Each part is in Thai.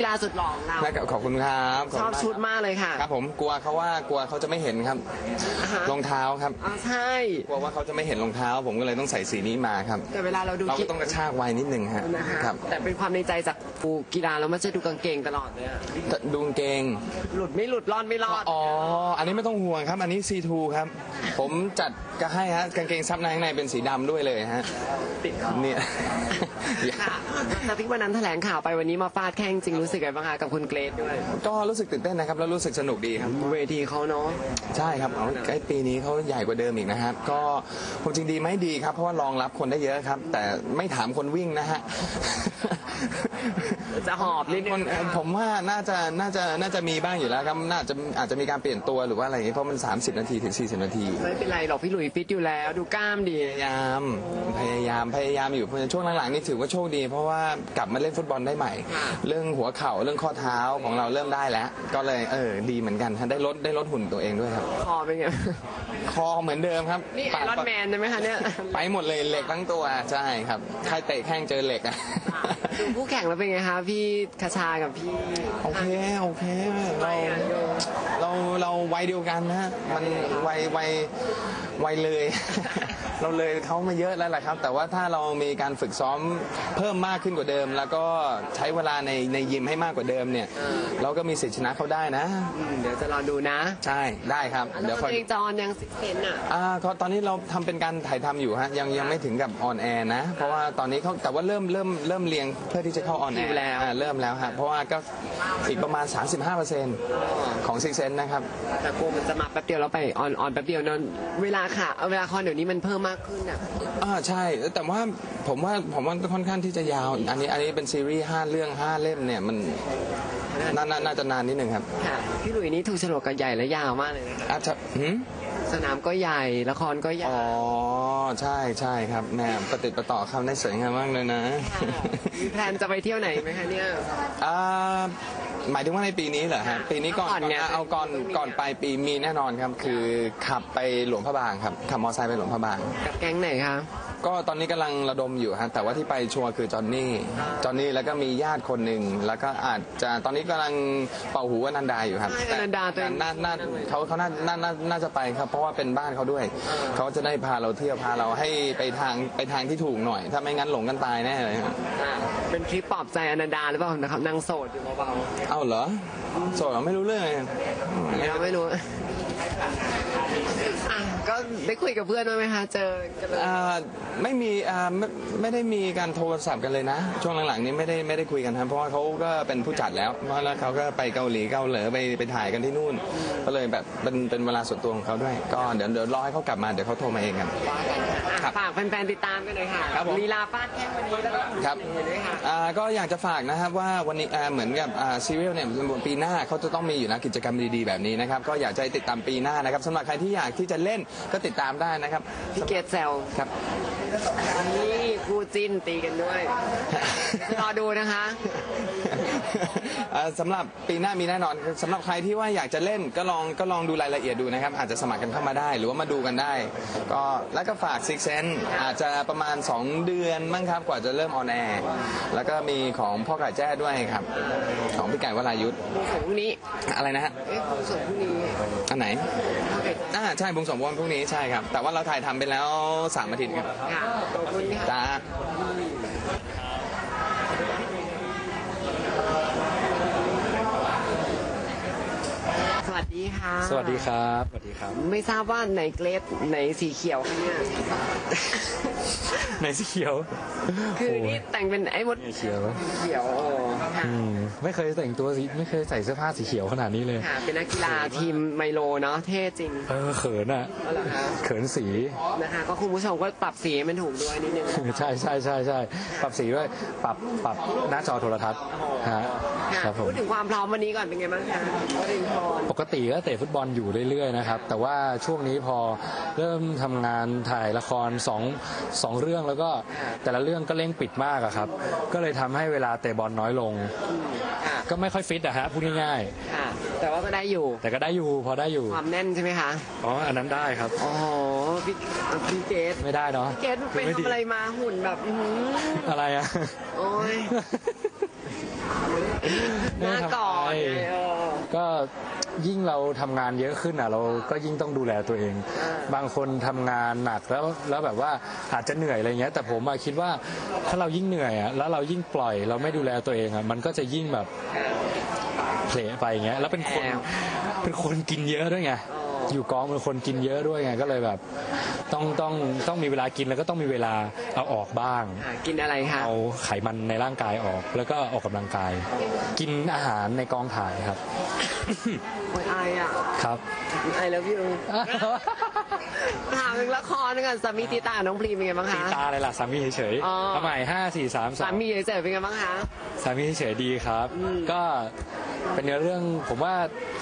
กีฬาสุดหล่อของเรานะครับขอบคุณครับขชณอบมากชุดมากเลยค่ะครับ ผมกลัวเขาว่ากลัวเขาจะไม่เห็นครับอ่าฮะรองเท้าครับอ๋อใช่ กลัวว่าเขาจะไม่เห็นรองเท้า ผมก็เลยต้องใส่สีนี้มาครับ แต่เวลาเราดูเรากีก็ต้องกระชากไว้นิดนึงฮะนะคะครับแต่เป็นความในใจจากดูกีฬาแล้วมันจะดูกางเกงตลอดเลยอะดูกางเกง หลุดไม่หลุดรอดไม่รอด อ๋อ อันนี้ไม่ต้องห่วงครับ อันนี้ C2 ครับ ผมจัดก็ให้ฮะ กางเกงซับในข้างในเป็นสีดำด้วยเลยฮะ ติดคอเนี่ย ค่ะแต่ที่วันนั้นแถลงข่าวไปวันนี้มาฟาดแข้งจริงรู้สึกไงบ้างคะกับคุณเกรซด้วยก็รู้สึกตื่นเต้นนะครับ แล้วรู้สึกสนุกดีครับ เวทีเขาเนาะใช่ครับเอาไอ้ปีนี้เขาใหญ่กว่าเดิมอีกนะครับ ก็ผมจริงดีไหมดีครับ เพราะว่ารองรับคนได้เยอะครับ แต่ไม่ถามคนวิ่งนะฮะจะหอบนิดนึคนงเอ่อผมว่าน่าจะน่าจะน่าจะมีบ้างอยู่แล้วครับน่าจะอาจจะมีการเปลี่ยนตัวหรือว่าอะไรอย่างนี้เพราะมัน 30 นาทีถึง 40 นาที ไม่เป็นไรหรอกพี่หลุยฟิตอยู่แล้วดูกล้ามดีพยายามพยายามพยายามอยู่เพราะฉะนั้นช่วงหลังๆนี่ถือว่าโชคดี เพราะว่ากลับมาเล่นฟุตบอลได้ใหม่ เรื่องหัวเข่าเรื่องข้อเท้าของเราเริ่มได้แล้ว ก็เลยเออดีเหมือนกันฮะได้ลดได้ลดหุ่นตัวเองด้วยครับ คอเป็นไง คอเหมือนเดิมครับนี่ไอรอนแมนใช่ไหมคะเนี่ยไปหมดเลยเหล็กทั้งตัวใช่ครับใครเตะแข้งเจอเหล็กอะดูคู่แข่งแล้วเป็นไงคะพี่คชากับพี่โอเคโอเคเราเราเราวัยเดียวกันนะฮะมันวัยวัยวัยเลย เราเลยเขามาเยอะแล้วแหละครับ แต่ว่าถ้าเรามีการฝึกซ้อมเพิ่มมากขึ้นกว่าเดิม แล้วก็ใช้เวลาในในยิมให้มากกว่าเดิมเนี่ย เราก็มีสิทธิชนะเขาได้นะ อืมเดี๋ยวจะรอดูนะใช่ได้ครับแล้เดี๋ยววคอยเพลงจอนยังสิบเซนอะ อ่าก็ตอนนี้เราทำเป็นการถ่ายทำอยู่ฮะยังยังไม่ถึงกับออนแอร์นะ เพราะว่าตอนนี้เขาแต่ว่าเริ่มเริ่มเริ่มเรียงเพื่อที่จะเข้าออนแอคิร์วแล้วอ่าเริ่มแล้วฮะเพราะว่าก็อีกประมาณ 35%ของซิกเซนนะครับ แต่กลัวมันจะมาแป๊บเดียวแล้วไปออนออนแป๊บเดียวเนอะเวลาค่ะเอาเวลาคอนเดี๋ยวนี้มันเพิ่มมากขึ้นอะ อ่าใช่แต่ว่าผมว่าผมว่าค่อนข้างที่จะยาว อันนี้อันนี้เป็นซีรีส์ห้าเรื่องห้าเล่มเนี่ยมันน่าน่าน่าจะนานนิดหนึ่งครับค่ะ พี่หลุยนี่ถูกโฉลกกันใหญ่และยาวมากเลยนะคะอาจจะหืมสนามก็ใหญ่ละครก็ใหญ่อ๋อใช่ใช่ครับแหม่ประติดประต่อคำได้สวยงามมากเลยนะ มีแพลนจะไปเที่ยวไหนไหมคะเนี่ย อ่า หมายถึงว่าในปีนี้เหรอฮะปีนี้ก่อนก่อนไงเอาก่อนปีนี้ก่อนปลายปีมีแน่นอนครับ คือขับไปหลวงพระบางครับขับมอเตอร์ไซค์ไปหลวงพระบาง กับแก๊งไหนคะ ก็ตอนนี้กำลังระดมอยู่ฮะแต่ว่าที่ไปชัวร์คือจอห์นนี่จอห์นนี่แล้วก็มีญาติคนหนึ่งแล้วก็อาจจะตอนนี้กำลังเป่าหูอนันดาอยู่ครับใช่อนันดาตัวเอง น่าน่าเขาเขาน่าน่าน่าน่าจะไปครับ เพราะว่าเป็นบ้านเขาด้วย เขาจะได้พาเราเที่ยวพาเราให้ไปทางไปทางที่ถูกหน่อย ถ้าไม่งั้นหลงกันตายแน่เลยครับอะเป็นทริปปลอบใจอนันดาหรือเปล่านะครับนางโสดอยู่เบาเอ้าเหรอโสดเหรอไม่รู้เรื่องเลยๆเราไม่รู้อะ ก็ได้คุยกับเพื่อนบ้างไหมคะ เจอกันเลย อ่าไม่มีอ่าไม่ไม่ได้มีการโทรศัพท์กันเลยนะ ช่วงหลังๆนี้ไม่ได้ไม่ได้คุยกันครับเพราะว่าเขาก็เป็นผู้จัดแล้ว เพราะแล้วเขาก็ไปเกาหลีเกาเหลอไปไปถ่ายกันที่นู่น ก็เลยแบบเป็นเป็นเวลาส่วนตัวของเขาด้วย ก็เดี๋ยวเดี๋ยวรอให้เขากลับมาเดี๋ยวเขาโทรมาเองกันว่ากันค่ะอะครับฝากแฟนๆติดตามกันหน่อยค่ะครับผม ลีลาฟาดแข้งวันนี้แล้วก็ครับเห็นไหมคะอ่าก็อยากจะฝากนะครับว่าวันนี้อ่าเหมือนกับอ่าซีเรียลเนี่ยปีหน้าเขาจะต้องมีอยู่นะกิจกรรมดีๆแบบนี้นะครับก็อยากจะให้ติดตามปีหน้านะครับสำหรับใครที่อยากที่จะเล่นก็ติดตามได้นะครับ พี่เกดแซวครับ นี่คู่จิ้นตีกันด้วย รอดูนะคะ เอ่อสำหรับปีหน้ามีแน่นอนสำหรับใครที่ว่าอยากจะเล่นก็ลองก็ลองดูรายละเอียดดูนะครับ อาจจะสมัครกันเข้ามาได้ หรือว่ามาดูกันได้ ก็แล้วก็ฝาก Six Sense อาจจะประมาณ 2 เดือนมั้งครับ กว่าจะเริ่มออนแอร์แล้วก็มีของพ่อไก่แจ้ด้วยครับ ของพี่ไก่วรายุทธบูสงพรุ่งนี้อะไรนะฮะเอ๊ะบูสงพรุ่งนี้ อันไหนโอเคอ่าใช่บุงสมวันพรุ่งนี้ใช่ครับ แต่ว่าเราถ่ายทำไปแล้วสามอาทิตย์ครับค่ะขอบคุณค่ะ จ้า สวัสดีค่ะสวัสดีครับ สวัสดีครับ ไม่ทราบว่าไหนเกรดไหนสีเขียวคะเนี่ยในสีเขียวคือโอ้นี่แต่งเป็นไอ้มดสีเขียวสีเขียวโอ้ค่ะ อืม ไม่เคยแต่งตัวสีไม่เคยใส่เสื้อผ้าสีเขียวขนาดนี้เลย ค่ะเป็นนักกีฬาทีมไมโลเนาะเท่จริงเออเขินอะเอาเหรอคะเขินสี นะคะ ก็คุณผู้ชมก็ปรับสีให้มันถูกด้วยนิดนึงใช่ใช่ใช่ใช่ปรับสีด้วยปรับปรับหน้าจอโทรทัศน์ฮะค่ะครับผม พูดถึงความพร้อมวันนี้ก่อนเป็นไงบ้างคะวรินทร์ ปกติก็เตะฟุตบอลอยู่เรื่อยๆนะครับ แต่ว่าช่วงนี้พอเริ่มทำงานถ่ายละครสองสองเรื่องแล้วก็แต่ละเรื่องก็เร่งปิดมากอะครับ ก็เลยทำให้เวลาเตะบอลน้อยลงค่ะ ก็ไม่ค่อยฟิตอะฮะพูดง่ายค่ะ แต่ว่าก็ได้อยู่ ๆแต่ก็ได้อยู่พอได้อยู่ความแน่นใช่ไหมคะ อ๋ออันนั้นได้ครับ โอ้โหพี่พี่เกดไม่ได้เนาะเกดไปม่ทำอะไรมาหุ่นแบบอื้อหืออะไรอะ โอ้ยหน้าก่อนไงเออ ก็ ยิ่งเราทำงานเยอะขึ้นอะเราก็ยิ่งต้องดูแลตัวเองอ่าบางคนทำงานหนักแล้วแล้วแบบว่าอาจจะเหนื่อยอะไรเงี้ย แต่ผมอะคิดว่าถ้าเรายิ่งเหนื่อยอะแล้วเรายิ่งปล่อยเราไม่ดูแลตัวเองอะมันก็จะยิ่งแบบเพลไปอย่างเงี้ยแล้วเป็นคนเป็นคนกินเยอะด้วยไงอยู่กองเป็นคนกินเยอะด้วยไงก็เลยแบบ ต้องต้องต้องมีเวลากินแล้วก็ต้องมีเวลาเอาออกบ้างค่ะกินอะไรคะเอาไขมันในร่างกายออก แล้วก็ออกกำลังกาย กินอาหารในกองถ่ายครับ โอ้ยอายอะครับไอแล้วพี่ถามถึงละครนึงอะสามีตีตาน้องพรีมเป็นไงบ้างตีคะ ตาอะไรล่ะสามีเฉยอ๋อ ๆทำไมห้าสี่สามสสาองมีเฉยๆเป็นไงบ้างคะ สามีเฉยๆดีครับอืมก็เป็นเนื้อเรื่องผมว่า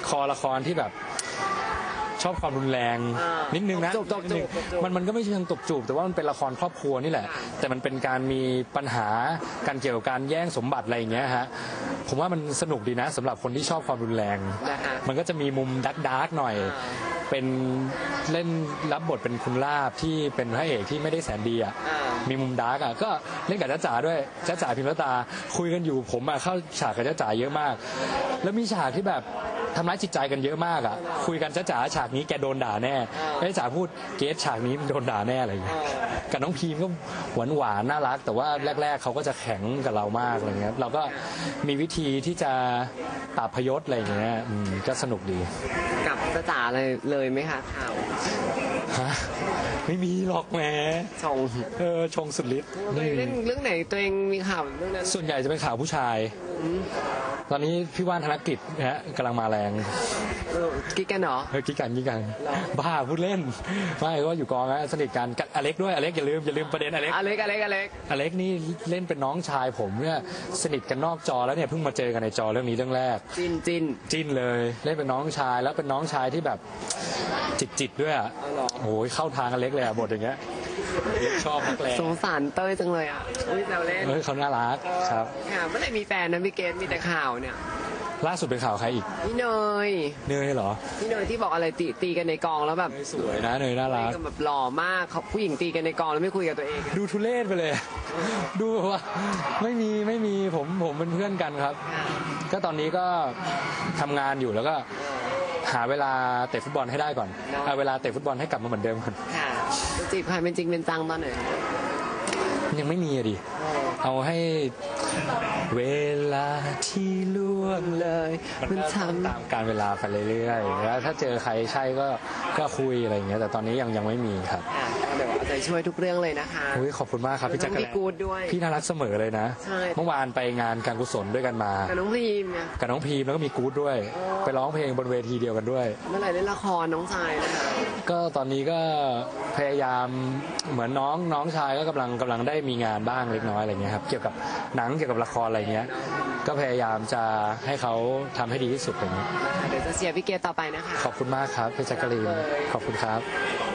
คอละครที่แบบ ชอบความรุนแรง อ่านิดนึงนะตบจูบนิดนึงตบจูบตบจูบมันมันก็ไม่เชิงตบจูบ แต่ว่ามันเป็นละครครอบครัวนี่แหละ ค่ะ แต่มันเป็นการมีปัญหาการเกี่ยวกับการแย่งสมบัติอะไรอย่างเงี้ยฮะผมว่ามันสนุกดีนะสำหรับคนที่ชอบความรุนแรง นะคะ มันก็จะมีมุมดักดาร์กหน่อย อ่า เป็นเล่นรับบทเป็นคุณลาบที่เป็นพระเอกที่ไม่ได้แสนดีอะ อ่า มีมุมดาร์กอะก็เล่นกับจ้าจ๋าด้วยจ้าจ๋าพิมพ์ตา คุยกันอยู่ผมอะเข้าฉากกับจ้าจ๋าเยอะมาก แล้วมีฉากที่แบบ ทำร้ายจิตใจกันเยอะมากอะ คุยกันจ้าจ๋าฉากนี้แกโดนด่าแน่แล้วจ้าจ๋าพูดเกสฉากนี้โดนด่าแน่อะไรอย่างเงี้ยกับน้องพีมก็หวานหวานๆน่ารัก แต่ว่าแรก ๆเขาก็จะแข็งกับเรามากอะไรเงี้ยเราก็มีวิธีที่จะปราบพยศอะไรอย่างเงี้ยอืมก็สนุกดีกับจ้าจ๋าเลยเลยไหมคะข่าวฮะไม่มีหรอกแหมชงเออชงสุดฤทธิ์ตัวเองเล่นเรื่องไหนตัวเองมีข่าวเรื่องนั้นส่วนใหญ่จะเป็นข่าวผู้ชาย ตอนนี้พี่ว่านธนกิจนะฮะกำลังมาแรงเออกิ๊กกันเหรอ เฮ้ยกิ๊กกันกิ๊กกันหรอบ้าพูดเล่น ไม่ก็อยู่กองนะสนิทกันกับอเล็กด้วยอเล็กอย่าลืมอย่าลืมประเด็นอเล็ก อเล็กอเล็กอเล็กอเล็กนี่เล่นเป็นน้องชายผมเนี่ยสนิทกันนอกจอแล้วเนี่ยเพิ่งมาเจอกันในจอเรื่องนี้เรื่องแรก จินจิน จิ้นเลยเล่นเป็นน้องชายแล้วเป็นน้องชายที่แบบจิตจิตๆด้วยอะอ๋อเหรอ โอ้ยเข้าทางอเล็กเลยอะบทอย่างเงี้ยเล็ก ชอบนักแรงสงสารเต้ยจังเลยอะอุ้ยแซวเล่นเฮ้ยเขาน่ารักครับค่ะเมื่อไหร่มีแฟนนะพี่เกดมีแต่ข่าวเนี่ยล่าสุดเป็นข่าวใครอีกพี่เนยเนยเหรอพี่เนยที่บอกอะไรตีตีกันในกองแล้วแบบเนยสวยนะเนยน่ารักตีกันแบบหล่อมากเขาผู้หญิงตีกันในกองแล้วไม่คุยกับตัวเองอะดูทุเรศไปเลย ดูแบบว่าไม่มีไม่มีผมผมเป็นเพื่อนกันครับค่ะก็ตอนนี้ก็ทำงานอยู่แล้วก็หาเวลาเตะฟุตบอลให้ได้ก่อนเอาเวลาเตะฟุตบอลให้กลับมาเหมือนเดิมก่อนค่ะ จะจีบใครเป็นจริงเป็นจังตอนไหนยังไม่มีอะดิ เอาให้เวลาที่ล่วงเลย มันก็ทำตามการเวลาไปเรื่อยๆ แล้วถ้าเจอใครใช่ก็ก็คุยอะไรอย่างเงี้ย แต่ตอนนี้ยังยังไม่มีครับค่ะเดี๋ยวเอาใจช่วยทุกเรื่องเลยนะคะอุ๊ยขอบคุณมากครับพี่แล้จัวกต้รองมีกูดด้วย พี่น่ารักเสมอเลยนะ ใช่ เมื่อวานไปงานการกุศลด้วยกันมา กับน้องพรีมไงกับน้องพีมแล้วก็มีกู๊ดด้วยไปร้องเพลงบนเวทีเดียวกันด้วย เมื่อไหร่เล่นละครน้องชายนะคะ ก็ตอนนี้ก็พยายามเหมือนน้องน้องชายก็กำลังกำลังได้มีงานบ้างเล็กน้อยอะไรเงี้ยครับเกี่ยวกับหนังเกี่ยวกับละครอะไรเงี้ย ก็พยายามจะให้เขาทำให้ดีที่สุดอะไรเงี้ยเดี๋ยวจะเชียร์พี่เกดต่อไปนะคะ ขอบคุณมากครับพี่แจักรีนขอบคุณครับขอบ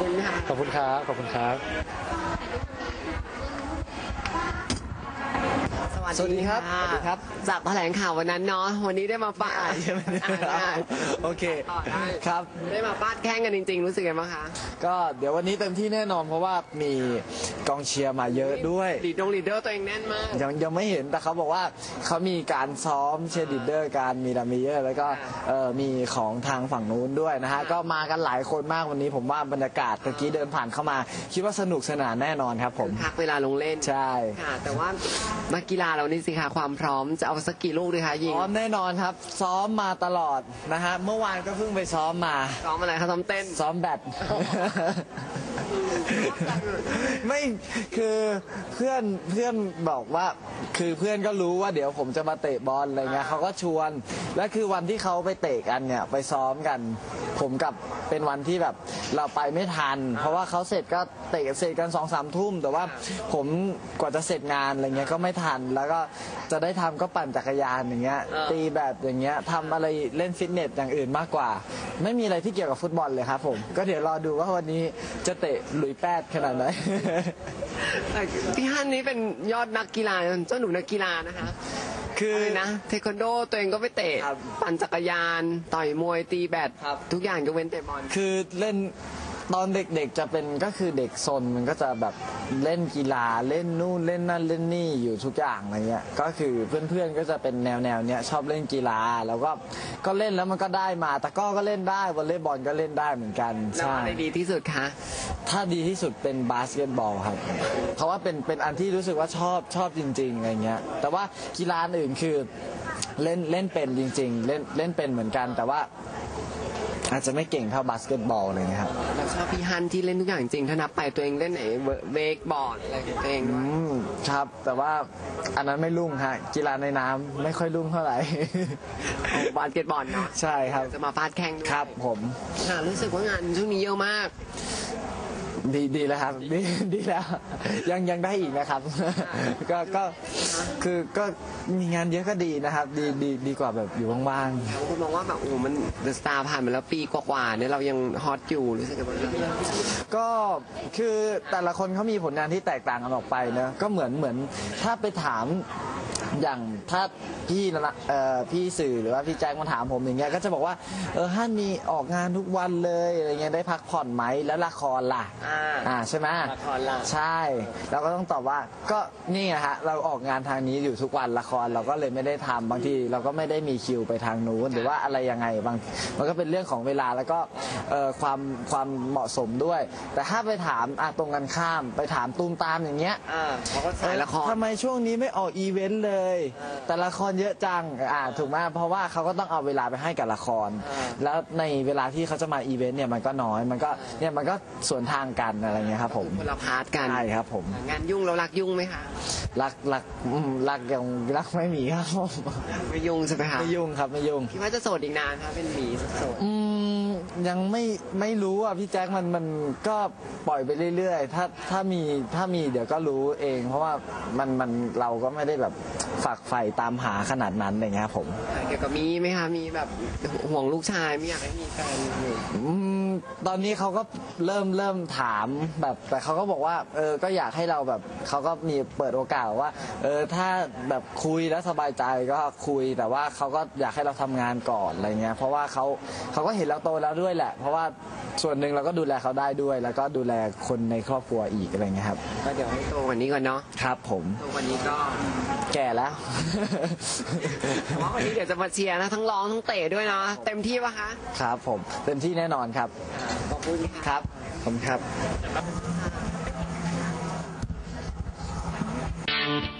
คุณค่ะ ขอบคุณครับ ขอบคุณครับ สวัสดีค่ะสวัสดีครับ จากแถลงข่าววันนั้นเนาะวันนี้ได้มาฟาดใช่ไหมเนี่ยอ่าโอเคต่อได้ครับ ได้มาฟาดแข่งกันจริง ๆ รู้สึกไงบ้างคะก็เดี๋ยววันนี้เต็มที่แน่นอนเพราะว่ามีกองเชียร์มาเยอะด้วย ลีดดงลีดเดอร์ตัวเองแน่นมาก ยังยังไม่เห็นแต่เขาบอกว่าเขามีการซ้อมเชียร์ลีดเดอร์การมีดัมเมเยอร์แล้วก็เอ่อมีของทางฝั่งนู้นด้วยนะฮะ ก็มากันหลายคนมากวันนี้ผมว่าบรรยากาศเมื่อกี้เดินผ่านเข้ามา คิดว่าสนุกสนานแน่นอนครับผม พักเวลาลงเล่นใช่ ค่ะ แต่ว่านักกีฬาเรานี่สิคะความพร้อมจะเอาสักกี่ลูกดีคะยิงซ้อมแน่นอนครับ ซ้อมมาตลอดนะฮะเมื่อวานก็เพิ่งไปซ้อมมา ซ้อมอะไรคะซ้อมเต้นซ้อมแบด ไม่คือเพื่อนเพื่อนบอกว่า คือเพื่อนก็รู้ว่าเดี๋ยวผมจะมาเตะบอลอะไรเงี้ยเขาก็ชวน และคือวันที่เขาไปเตะกันเนี่ยไปซ้อมกัน ผมกับเป็นวันที่แบบเราไปไม่ทัน เพราะว่าเขาเสร็จก็เตะเสร็จกันสองสามทุ่ม แต่ว่าผมกว่าจะเสร็จงานอะไรเงี้ยก็ไม่ทัน แล้วก็จะได้ทำก็ปั่นจักรยานอย่างเงี้ยเออตีแบบอย่างเงี้ยทำอะไรเล่นฟิตเนสอย่างอื่นมากกว่า ไม่มีอะไรที่เกี่ยวกับฟุตบอลเลยครับผม ก็เดี๋ยวรอดูว่าวันนี้จะเตะหลุยแป้ดขนาดไหน แต่พี่ฮันนี่เป็นยอดนักกีฬาเจ้าหนูนักกีฬานะคะ คืออะไรนะเทควันโดตัวเองก็ไปเตะ ครับปั่นจักรยาน ต่อยมวยตีแบด ครับ ทุกอย่างยกเว้นเตะบอล คือเล่นตอนเด็กๆจะเป็นก็คือเด็กซนมันก็จะแบบ เล่นกีฬาเล่นนู่นเล่นนั่นเล่นนี่อยู่ทุกอย่างอะไรเงี้ยก็คือเพื่อนๆก็จะเป็นแนวแนวๆเนี้ยชอบเล่นกีฬาแล้วก็ก็เล่นแล้วมันก็ได้มาตะกร้อก็เล่นได้วอลเลย์บอลก็เล่นได้เหมือนกันแล้วใช่อะไรดีที่สุดคะ ถ้าดีที่สุดเป็นบาสเกตบอลครับ เพราะว่าเป็นเป็นอันที่รู้สึกว่าชอบชอบจริงๆอะไรเงี้ยแต่ว่ากีฬาอื่นคือเล่นเล่นเป็นจริง ๆ เล่นเล่นเป็นเหมือนกันแต่ว่า อาจจะไม่เก่งเท่าบาสเกตบอลอะไรเงี้ยครับเราชอบพี่ฮันที่เล่นทุกอย่างจริงถ้านับไปตัวเองเล่นไหนเวกบอร์ดอะไรของตัวเองด้วยอืมครับ แต่ว่าอันนั้นไม่รุ่งฮะกีฬาในน้ำไม่ค่อยรุ่งเท่าไหร่ บาสเกตบอลเนาะใช่ครับ จะมาฟาดแข่งด้วยครับผม ค่ะรู้สึกว่างานช่วงนี้เยอะมาก ดีดีแล้วครับดีดีแล้ว ยังยังได้อีกนะครับ ก็ก็คือก็มีงานเยอะก็ดีนะครับ ดีดีดีกว่าแบบอยู่ว่างๆบางคนมองว่าแบบโอ้โหมันเดอะสตาร์ผ่านมาแล้วปีกว่าๆเนี่ยเรายังฮอตอยู่รู้สึกยังไงบ้างก็คือแต่ละคนเขามีผลงานที่แตกต่างกันออกไปเนอะก็เหมือนเหมือนถ้าไปถาม อย่างถ้าพี่นะเอ่อพี่สื่อหรือว่าพี่แจ็คมาถามผมอย่างเงี้ยก็จะบอกว่าเออฮั่นมีออกงานทุกวันเลยอะไรเงี้ยได้พักผ่อนไหมแล้วละครล่ะอ่าอ่าใช่ไหมละครล่ะใช่เราก็ต้องตอบว่าก็นี่ไงฮะเราออกงานทางนี้อยู่ทุกวันละครเราก็เลยไม่ได้ทำบางทีเราก็ไม่ได้มีคิวไปทางนู้นหรือว่าอะไรยังไงบางมันก็เป็นเรื่องของเวลาแล้วก็เอ่อความความเหมาะสมด้วย แต่ถ้าไปถามอะตรงกันข้าม ไปถามตูมตามอย่างเงี้ยอ่าเขาก็สายละคร ทำไมช่วงนี้ไม่ออกอีเวนต์เลยแต่ละครเยอะจังอ่าถูกไหมเพราะว่าเขาก็ต้องเอาเวลาไปให้กับละคร แล้วในเวลาที่เขาจะมาอีเวนต์เนี่ยมันก็น้อยมันก็เนี่ยมันก็สวนทางกันอะไรเงี้ยครับผมคนละพาร์ทกันใช่ครับ ผมงานยุ่งเรารักยุ่งไหมคะรักรักอืมรักยังรักไม่มีครับผมไม่ยุ่งใช่ไหมคะไม่ยุ่งครับไม่ยุ่งคิดว่าจะโสดอีกนานคะเป็นหมีโสด อืม ยังไม่ไม่รู้อะพี่แจ็คมันมันก็ปล่อยไปเรื่อยๆ ถ้าถ้ามีถ้ามีเดี๋ยวก็รู้เอง เพราะว่ามันมันเราก็ไม่ได้แบบฝักใฝ่ตามหาขนาดนั้นอะไรเงี้ยครับผม เกี่ยวกับมีไหมคะมีแบบห่วงลูกชายไม่อยากให้มีแฟนอยู่อืมตอนนี้เขาก็เริ่มเริ่มถามแบบ แต่เขาก็บอกว่าเออก็อยากให้เราแบบเขาก็มีเปิดโอกาสว่าเออถ้าแบบคุยแล้วสบายใจก็คุยแต่ว่าเขาก็อยากให้เราทำงานก่อนอะไรเงี้ยเพราะว่าเขาเขาก็เห็นเราโตแล้วด้วยแหละ เพราะว่า ส่วนหนึ่งเราก็ดูแลเขาได้ด้วย แล้วก็ดูแลคนในครอบครัวอีกอะไรเงี้ยครับ ก็เดี๋ยวให้โตกว่านี้ก่อนเนาะครับผมโตกว่านี้ก็แก่แล้ว แต่ว่าวันนี้เดี๋ยวจะมาเชียร์นะทั้งร้องทั้งเตะด้วยเนาะเต็มที่ปะคะครับผมเต็มที่แน่นอนครับขอบคุณค่ะครับผมครับค